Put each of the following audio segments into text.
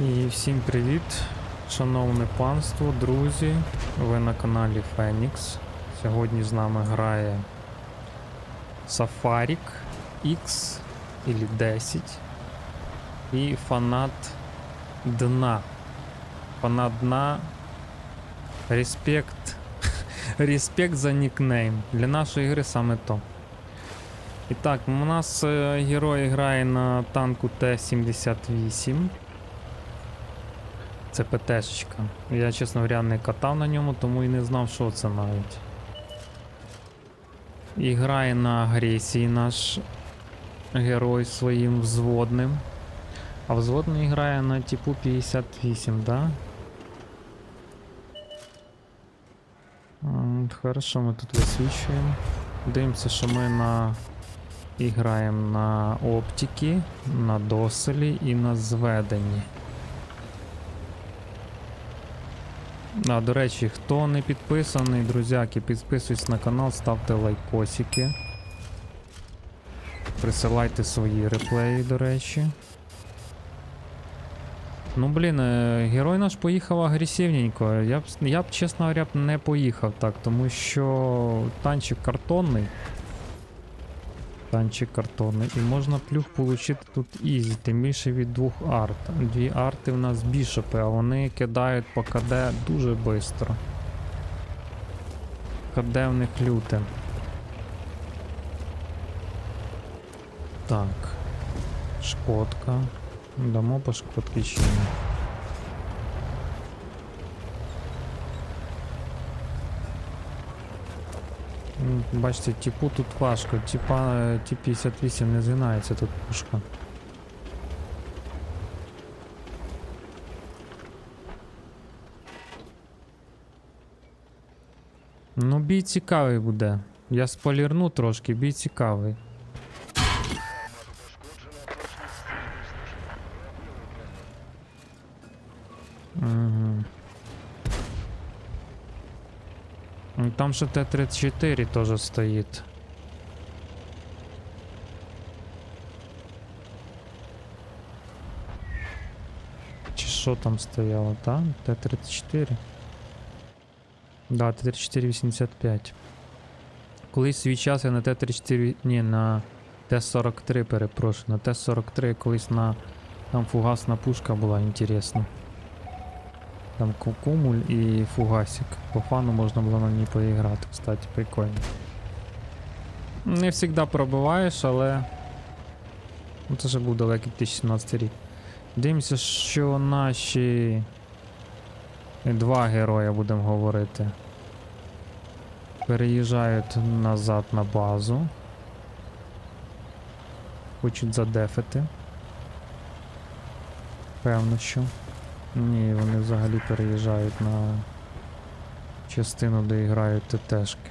І всім привіт, шановне панство, друзі. Ви на каналі Phoenix. Сьогодні з нами грає Сафарік X или 10 і фанат дна. Фанат дна. Респект. Респект за нікнейм. Для нашої гри саме то. І так, у нас е, герой грає на танку Т-78. Це ПТшечка. Я, чесно говоря, не катав на ньому, тому і не знав, що це навіть. І грає на агресії наш герой своїм взводним. А взводний грає на типу 58, да? Хорошо, ми тут висвічуємо. Дивимося, що ми на. І граємо на оптики, на доселі і на зведенні. А, до речі, хто не підписаний, друзяки, підписуйтесь на канал, ставте лайкосики. Присилайте свої реплеї, до речі. Ну, блін, е, герой наш поїхав агресивненько. Я б, я б, чесно говоря, не поїхав так, тому що танчик картонний. Танчик картонний. І можна плюх отримати тут ізі, тим більше від двох арт. Дві арти в нас бішопи, а вони кидають по КД дуже швидко. КД в них люте. Так. Шкодка. Дамо по шкодки чи ні? Бачите, типу тут важко. Типа е, ті 58 не згинається тут пушка. Ну, бій цікавий буде. Я спойлерну трошки, бій цікавий. Угу. Там ще Т-34 теж стоїть. Чи що там стояло, там? Т-34. Да, Т-34-85. Колись свій час я на Т-34, ні, на Т-43 перепрошую. На Т-43 колись на там фугасна пушка була інтересна. Там кукумуль і фугасик. По фану можна було на ній поіграти, кстати, прикольно. Не завжди пробиваєш, але. Ну, це вже був далекий 2017 рік. Дивимося, що наші два герої будемо говорити. Переїжджають назад на базу. Хочуть задефити. Певно, що. Ні, вони взагалі переїжджають на частину, де грають ТТшки.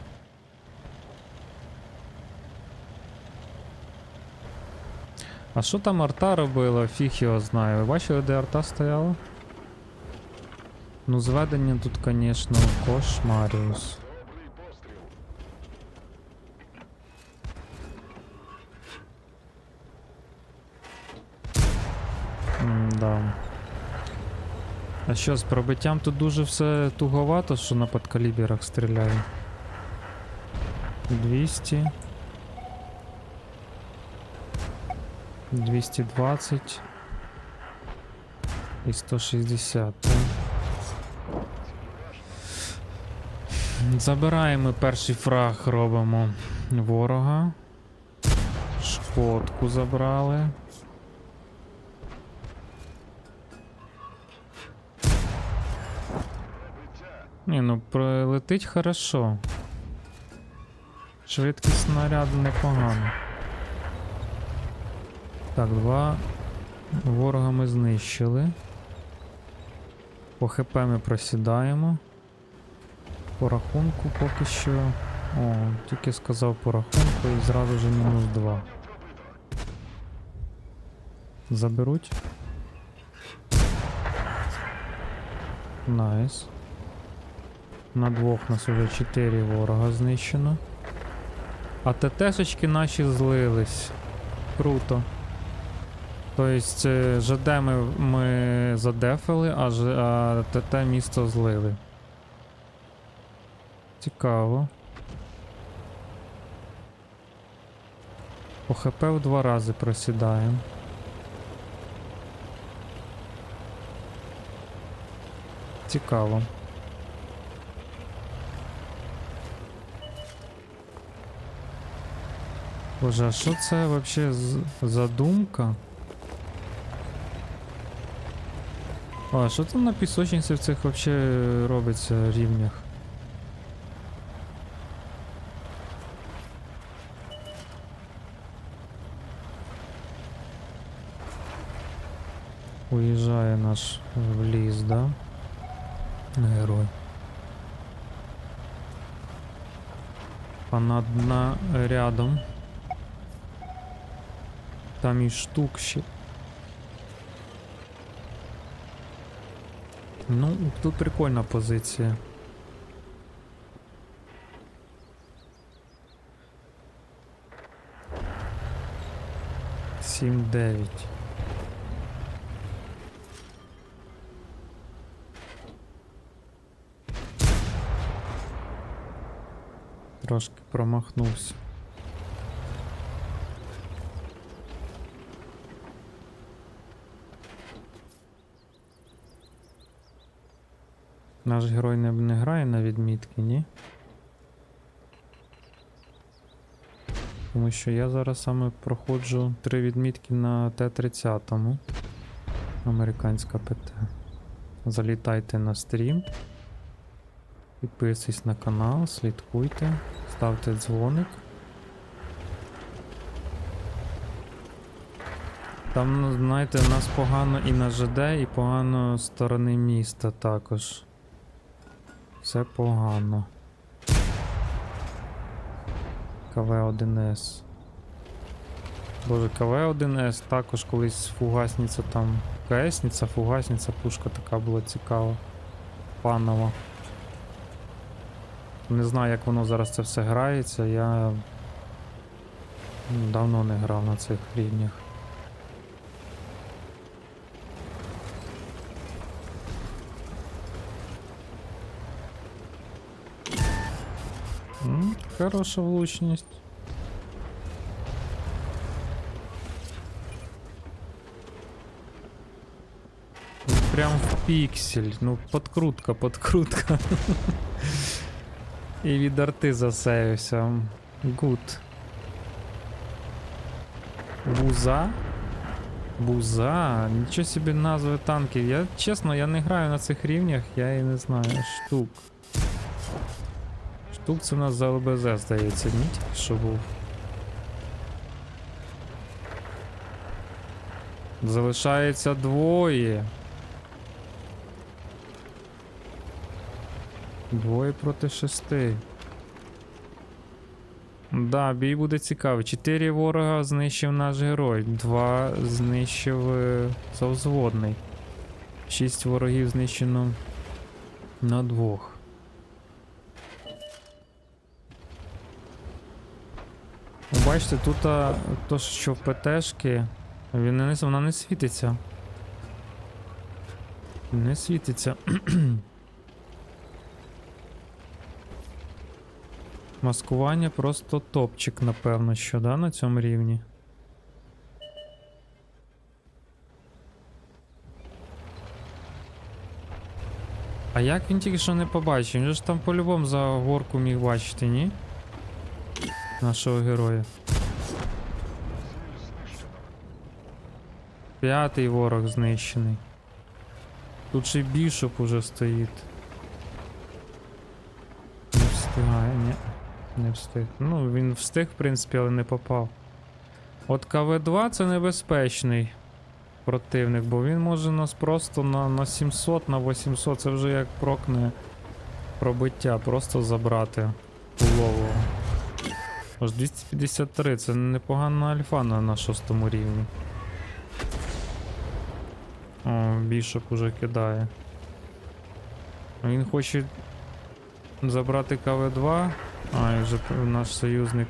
А що там арта робила? Фіг його знає. Ви бачили, де арта стояла? Ну, зведення тут, звісно, кошмаріус. Да. А що, з пробиттям тут дуже все туговато, що на подкаліберах стріляє. 200. 220. І 160. так? Забираємо перший фраг, робимо ворога. Шкодку забрали. Ні, ну прилетить хорошо. Швидкість снаряду непогано. Так, два ворога ми знищили. По ХП ми просідаємо. По рахунку поки що. О, тільки сказав по рахунку і зразу же мінус 2. Заберуть. Найс. На двох нас уже 4 ворога знищено. А ТТшечки наші злились. Круто. Тобто е, ЖД ми, ми задефили, а, Ж- а ТТ місто злили. Цікаво. По ХП в два рази просідаємо. Цікаво. Боже, а що це вообще з- за думка? А що там на пісочниці в цих вообще робиться рівнях? Уїжджає наш в ліс, да? Герой. Вона одна рядом. Там і штук ще. Ну, тут прикольна позиція. Сім дев'ять. Трошки промахнувся. Наш герой не, не грає на відмітки, ні? Тому що я зараз саме проходжу три відмітки на Т-30. Американська ПТ. Залітайте на стрім. Підписуйтесь на канал, слідкуйте, ставте дзвоник. Там, знаєте, нас погано і на ЖД, і погано сторони міста також. Все погано. КВ-1С. Боже, КВ-1С також колись фугасниця там. КСниця, фугасниця, пушка така була цікава. Панова. Не знаю, як воно зараз це все грається, я давно не грав на цих рівнях. М, Хороша влучність. Ну, Прям в піксель. Ну, подкрутка, подкрутка. І від арти засеявся. Гуд. Буза? Буза? Нічого собі назви танків. Я чесно, я не граю на цих рівнях, я і не знаю. Штук. Штук це у нас за ЛБЗ, здається, ні? Що був. Залишається двоє. Двоє проти шести. Да, бій буде цікавий. Чотири ворога знищив наш герой. Два знищив е, завзводний. Шість ворогів знищено на двох. Бачите, тут а, то, що в ПТшки, він не, вона не світиться. Не світиться. Маскування просто топчик, напевно, що, да, на цьому рівні. А як він тільки що не побачив? Він же ж там по-любому за горку міг бачити, ні? Нашого героя. П'ятий ворог знищений. Тут ще бішоп уже стоїть. Не встигає, ні. Не встиг. Ну, він встиг, в принципі, але не попав. От КВ-2 це небезпечний противник, бо він може нас просто на, на 700, на 800, це вже як прокне пробиття, просто забрати улового. Ож, 253, це непогана альфа на, на шостому рівні. О, бішоп уже кидає. Він хоче забрати КВ2, а і вже наш союзник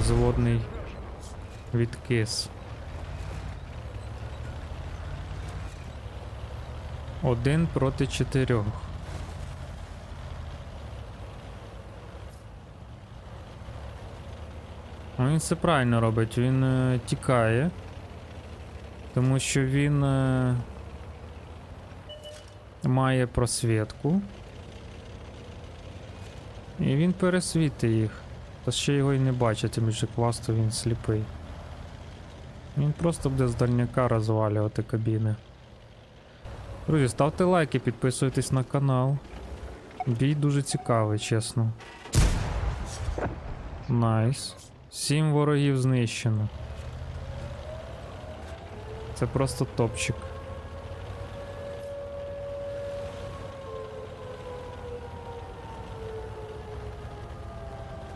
взводний відкис. Один проти чотирьох. Він все правильно робить, він е, тікає. Тому що він е, має просвітку. І він пересвітить їх. Та ще його й не бачать, тому що класто він сліпий. Він просто буде з дальняка розвалювати кабіни. Друзі, ставте лайки, підписуйтесь на канал. Бій дуже цікавий, чесно. Найс. Сім ворогів знищено. Це просто топчик.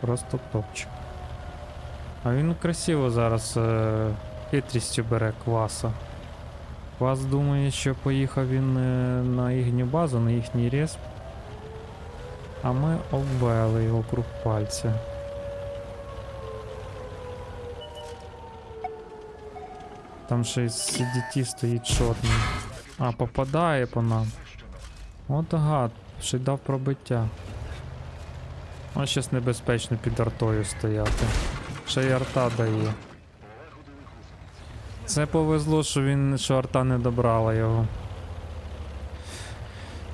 Просто топчик. А він красиво зараз е, хитрістю бере класа. Клас думає, що поїхав він е, на їхню базу, на їхній респ. А ми обвели його круг пальця. Там ще й CDT стоїть шотний. А, попадає по нам. От гад, ще й дав пробиття. А щас небезпечно під артою стояти. Ще й арта дає. Це повезло, що він що арта не добрала його.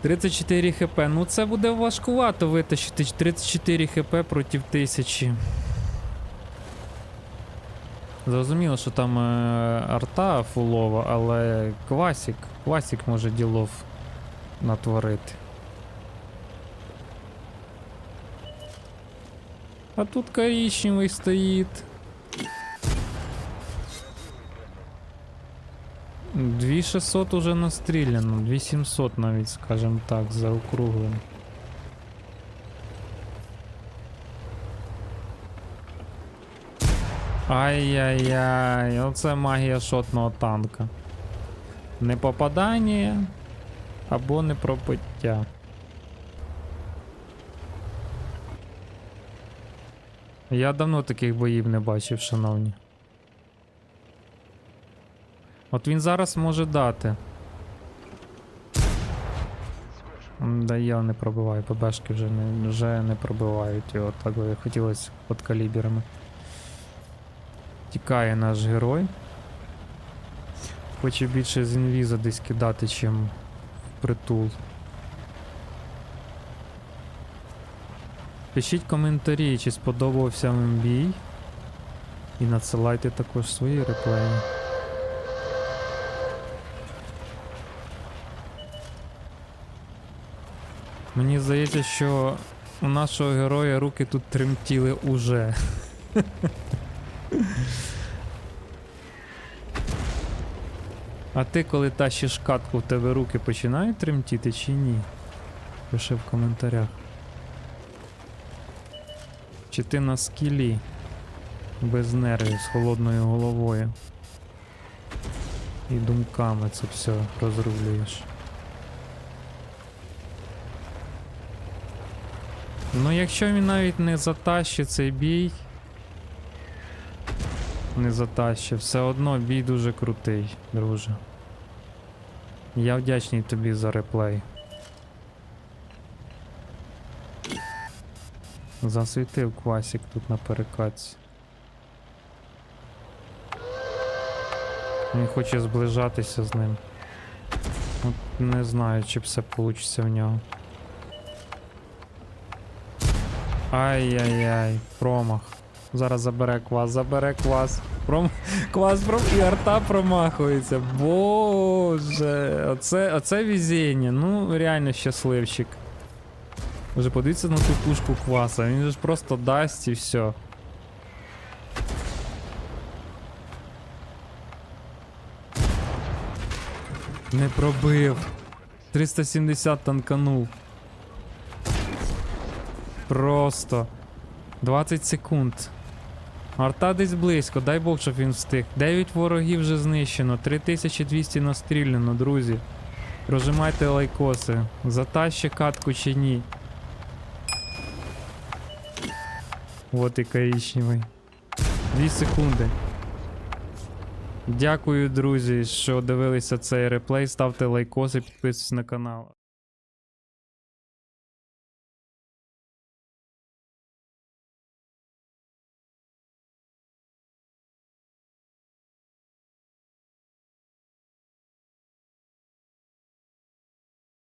34 хп. Ну це буде важкувато витащити 34 хп проти 1000. Зрозуміло, що там е, арта фулова, але класік. Класік може ділов натворити. А тут коричневий стоїть. 2600 уже настріляно, 2700 навіть, скажем так, заокруглим. Ай-яй-яй, оце магія шотного танка. Не попадання або не пробиття. Я давно таких боїв не бачив, шановні. От він зараз може дати. Да я не пробиваю, ПБшки вже не, вже не пробивають його, так би хотілося під каліберами. Тікає наш герой. Хоче більше з інвіза десь кидати, чим в притул. Пишіть коментарі, чи сподобався вам бій. І надсилайте також свої реплеї. Мені здається, що у нашого героя руки тут тремтіли уже. А ти, коли тащиш катку, в тебе руки починають тремтіти чи ні? Пиши в коментарях. Чи ти на скілі без нервів з холодною головою і думками це все розрулюєш? Ну, якщо він навіть не затащить цей бій, не затащив, все одно бій дуже крутий, друже. Я вдячний тобі за реплей. Засвітив квасик тут на перекатці. Він хоче зближатися з ним. От не знаю, чи все вийде в нього. Ай-яй-яй, промах. Зараз забере квас, забере квас. Пром... Квас пром... і арта промахується. Боже, оце, оце везіння. Ну, реально щасливчик. Вже подивіться на ту пушку кваса, він же ж просто дасть і все. Не пробив. 370 танканув. Просто. 20 секунд. Арта десь близько, дай Бог, щоб він встиг. 9 ворогів вже знищено, 3200 настріляно, друзі. Прожимайте лайкоси. Затащи катку чи ні. Вот і коричневий. 2 секунди. Дякую, друзі, що дивилися цей реплей. Ставте лайкоси, підписуйтесь на канал.